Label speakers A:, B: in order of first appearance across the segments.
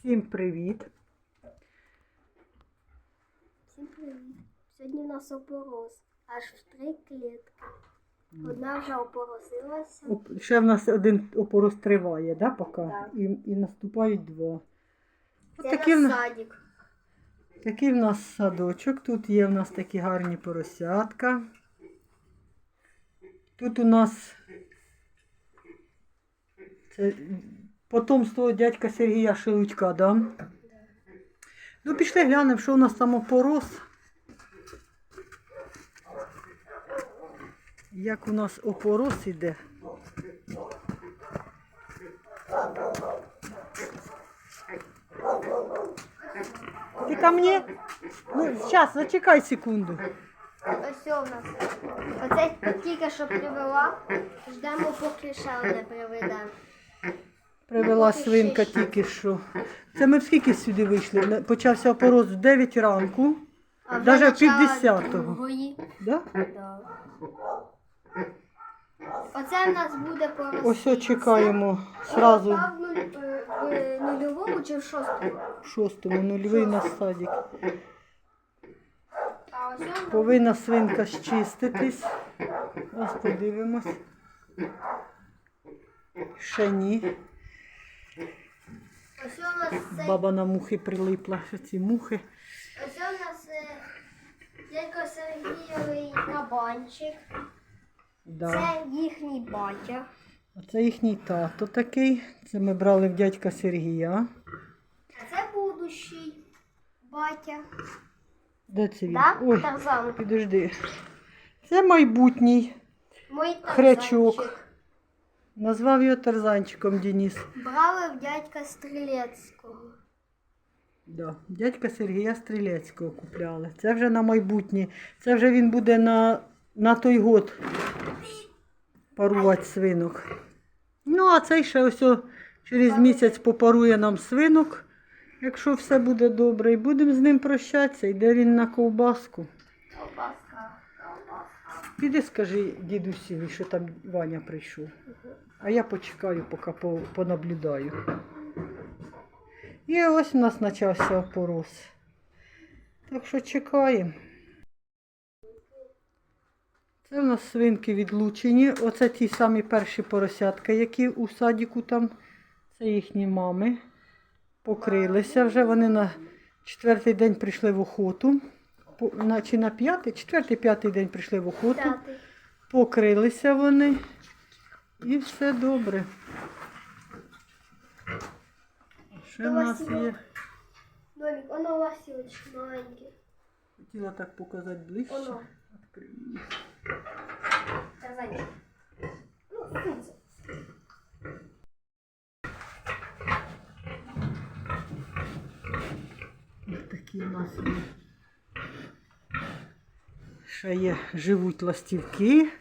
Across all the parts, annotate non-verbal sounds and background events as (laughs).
A: Всім привіт!
B: Всім привіт! Сьогодні у нас опорос. Аж в три клітки. Одна вже опоросилася.
A: Ще в нас один опорос триває, да, поки?
B: Так.
A: І, і наступають два.
B: Це
A: такий, в нас,
B: садик.
A: такий в нас садочок. Тут є в нас такі гарні поросятка. Тут у нас це потомство дядька Сергія Шелудька, да? Ну, пішли глянемо, що у нас там опорос. Як у нас опорос іде. Ти ко мне? Ну, зараз, зачекай секунду.
B: Ось у нас. Оце тільки що привела. Ждемо, поки ще одне приведемо.
A: Привела свинка тільки що. Це ми в скільки сюди вийшли? Почався опорос в 9 ранку.
B: А вже
A: Даже
B: почала
A: 50-го.
B: другої.
A: Да?
B: Да. Оце в нас буде порости.
A: Ось о, чекаємо сразу
B: В е, в нульовому чи в шостому?
A: в шостому нульовий на садик.
B: А ось он
A: Повинна свинка щиститись. Ось подивимось. Ще ні.
B: ось у нас цей
A: Баба на мухи прилипла. Що ці мухи.
B: Ось у нас е, дядько Сергійовий кабанчик.
A: Да.
B: Це їхній батя.
A: Оце їхній тато такий. Це ми брали в дядька Сергія.
B: А це будущий батя.
A: Де це він?
B: Да?
A: Ой,
B: Тарзан.
A: підожди. Це майбутній.
B: Мой
A: Хрячок. Назвав його Тарзанчиком Денис.
B: Брали в дядька Стрілецького.
A: Да. Дядька Сергія Стрілецького купляли. Це вже на майбутнє. Це вже він буде на, на той год парувати свинок. Ну, а цей ще ось о через місяць попарує нам свинок, якщо все буде добре. І будемо з ним прощатися. Йде він на ковбаску.
B: Колбаска.
A: Піди скажи дідусі, що там Ваня прийшов. А я почекаю, поки понаблюдаю. І ось у нас почався опорос. Так що чекаємо. Це у нас свинки відлучені. Оце ті самі перші поросятка, які у садіку там. Це їхні мами. Покрилися вже. Вони на четвертий день прийшли в охоту. На- Чи на п'ятий? Четвертий, п'ятий день прийшли в охоту.
B: П'ятий.
A: Покрилися вони. І все добре. Ще в нас є.
B: Домик, воно у ласівочки маленький.
A: Хотіла так показати ближче.
B: Воно.
A: Відкрию.
B: Тарзанчик. Ну, сонце.
A: Ось такі у нас є. Ще є, живуть ластівки.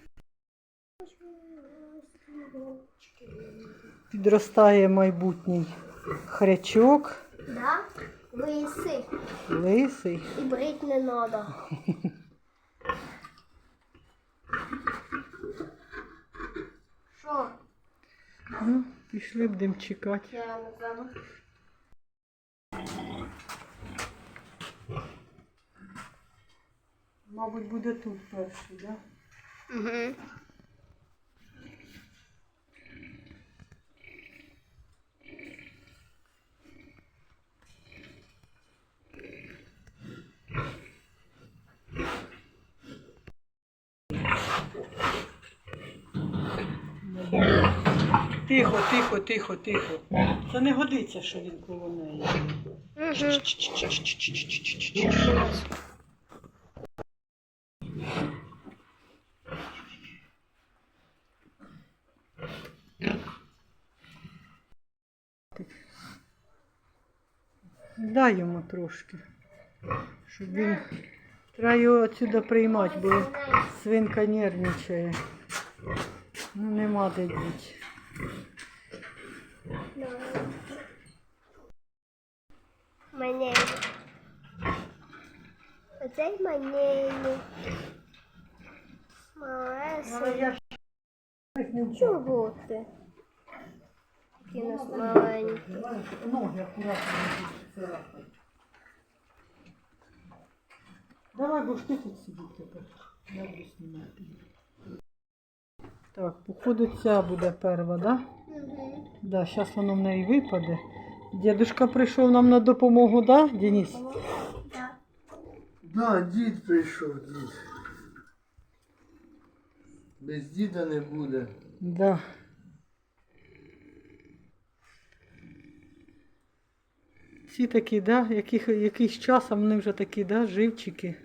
A: Підростає майбутній хрячок,
B: Да? Лиси.
A: лисий.
B: І брить не надо. Що?
A: Ну, пішли будемо чекати.
B: Я не знаю.
A: Мабуть, буде тут перший, так? Да?
B: Угу.
A: Тихо, тихо, тихо, тихо. Це не годиться, що він коло неї. Дай йому трошки, щоб він. Треба його отсюди приймати, бо свинка нервничає. Ну нема де діть.
B: Манені. Оцей манені. Малесенький. Чого ти? такі у нас маленькі.
A: Ноги акуратно не. Давай, бо ж ти тут сидіть тепер. Я буду знімати. Так, походу ця буде перва, да?
B: Угу.
A: Да, зараз воно в неї випаде. Дідушка прийшов нам на допомогу, да, Денис?
B: Так.
C: Да, дід прийшов, дід. Без діда не буде.
A: Да. Ці такі, да, яких, якийсь час, а вони вже такі, да, живчики.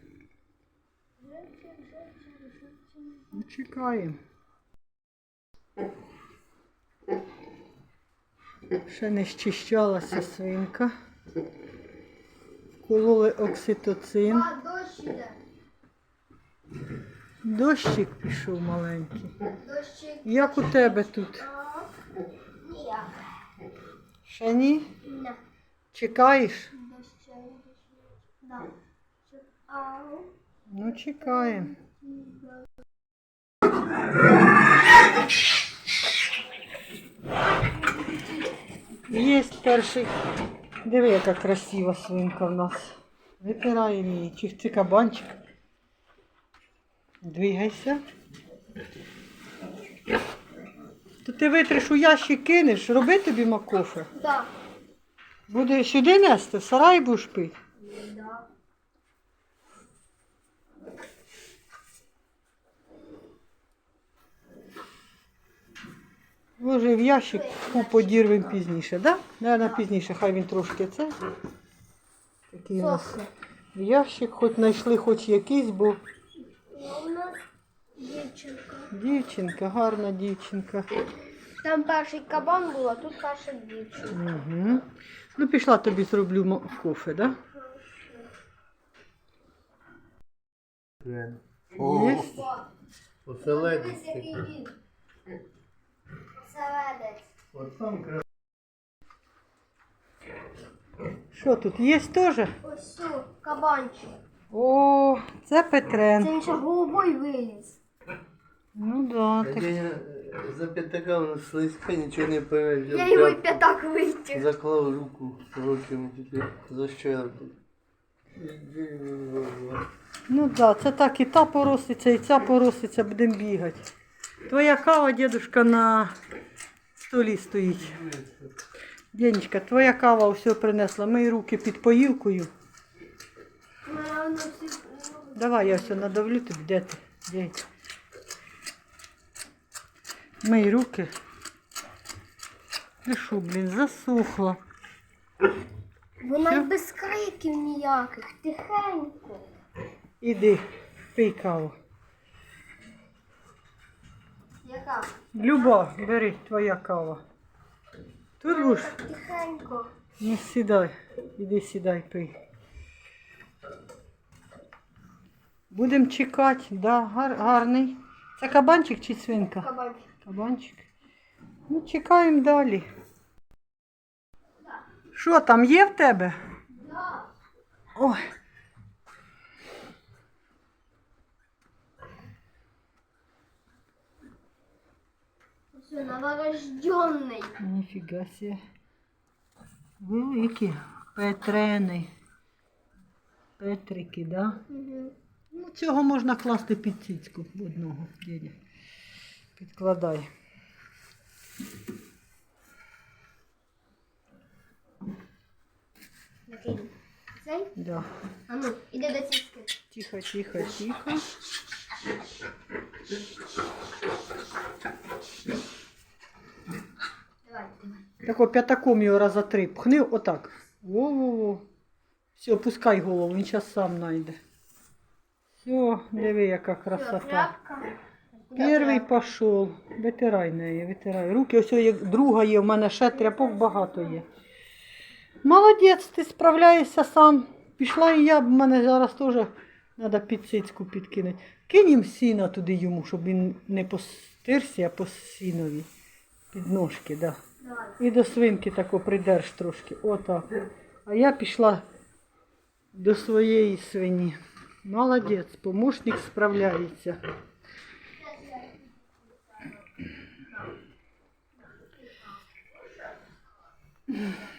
A: Ну, чекаємо. Ще не щищалася свинка. Кололи окситоцин. Дощик пішов маленький. Як у тебе тут?
B: Ніяк.
A: Ще ні?
B: Не.
A: Чекаєш? Ну, чекаємо. Є перший. Диви, яка красива свинка в нас. Витираємо її. Чи це кабанчик? Двигайся. То ти витриш у ящик кинеш, роби тобі макофе.
B: Да.
A: Буде сюди нести, сарай будеш пити.
B: Да.
A: Може в ящик фу, подірвемо пізніше, да? Наверно, пізніше, хай він трошки це. Такий у нас в ящик, хоч знайшли хоч якийсь, бо
B: Ну, У нас дівчинка.
A: дівчинка, гарна дівчинка.
B: Там перший кабан був, а тут перша дівчинка.
A: Угу. Ну, пішла тобі зроблю кофе, да?
C: Прям.
A: Є?
C: Оселедець
B: який
C: такий.
B: він. Оселедець.
C: От там кра-
A: Що тут, є теж?
B: Ось цю, кабанчик.
A: О, це Петрен.
B: Це ще голубой виліз.
A: Ну да, так.
C: е, за п'ятака воно слизька, нічого не поймеш.
B: Я його і п'ятак витяг.
C: Заклав руку руками тільки защелив тут.
A: Ну да, це так і та пороситься, і ця пороситься, будемо бігати. Твоя кава, дедушка, на столі стоїть. Денечка, твоя кава все принесла. Мої руки під поїлкою. Давай я все надавлю тобі, де ти? Де? Мої руки. Ти що, блін, засохла.
B: Вона без криків ніяких, тихенько.
A: Іди, пий каву.
B: Яка?
A: Люба, бери, твоя кава. Тут будеш?
B: Тихенько.
A: Не сідай. Іди сідай, пий. Будемо чекати, да, гар, гарний. Це кабанчик чи свинка?
B: Кабанчик.
A: Кабанчик. Ну, чекаємо далі. Що там є в тебе?
B: Да.
A: Ой.
B: Все, новорожденный.
A: Ніфіга себе. Великі. Петрени. Петрики, да?
B: Угу.
A: Ну, цього можна класти під цицьку одного, дядя. Підкладай.
B: Цей?
A: Да.
B: А ну, іди до цицьки.
A: Тихо, тихо, тихо.
B: Давай, давай.
A: Тако п'ятаком його раза три. Пхни отак. Во-во-во. Все, пускай голову, він зараз сам знайде. Все, диви, яка
B: Все,
A: красота. Перший пішов. Витирай неї, витирай. Руки, ось є друга є, в мене ще тряпок багато є. Молодець, ти справляєшся сам. Пішла і я, в мене зараз теж треба під цицьку підкинути. Кинь сіна туди йому, щоб він не по стирсі, а по сінові. Під ножки, да. І до свинки тако придерж трошки. Отак. А я пішла до своєї свині. Молодець, помощник справляється.
C: Mm-hmm. (laughs)